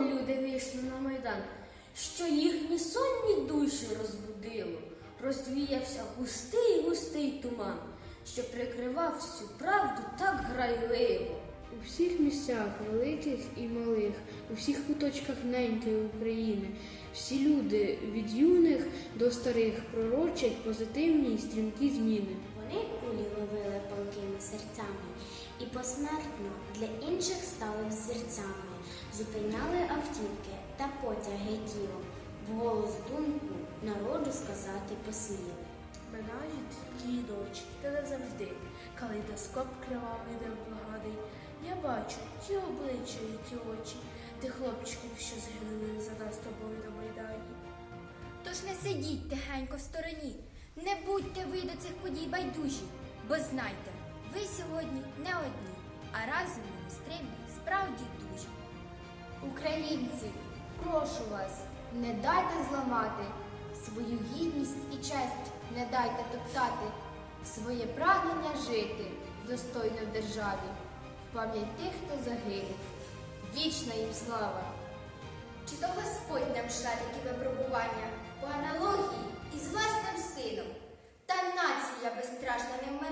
люди вийшли на майдан, що їхні сонні душі розбудило, розвіявся густий густий туман, що прикривав всю правду так грайливо. У всіх місцях, великих і малих, у всіх куточках неньки України, всі люди від юних до старих пророчать позитивні і стрімкі зміни. Вони кулі посмертно для інших стали взірцями, зупиняли автівки та потяги тілом, вголос думку народу сказати посміли. Минають її ночі, та не завжди. Калейдоскоп кривавий невблаганий. Я бачу ті обличчя і ті очі, тих хлопчиків, що згинули за нас тобою на Майдані. Тож не сидіть тихенько в стороні, не будьте ви до цих подій байдужі, бо знайте, ви сьогодні не одні, а разом ми нестримні, справді дужі. Українці, прошу вас, не дайте зламати свою гідність і честь, не дайте топтати своє прагнення жити достойно в державі, в пам'ять тих, хто загинув. Вічна їм слава! Чи то Господь нам шле такі випробування по аналогії із власним сином? Та нація безстрашна не вмирає.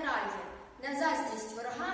На заздрість ворогам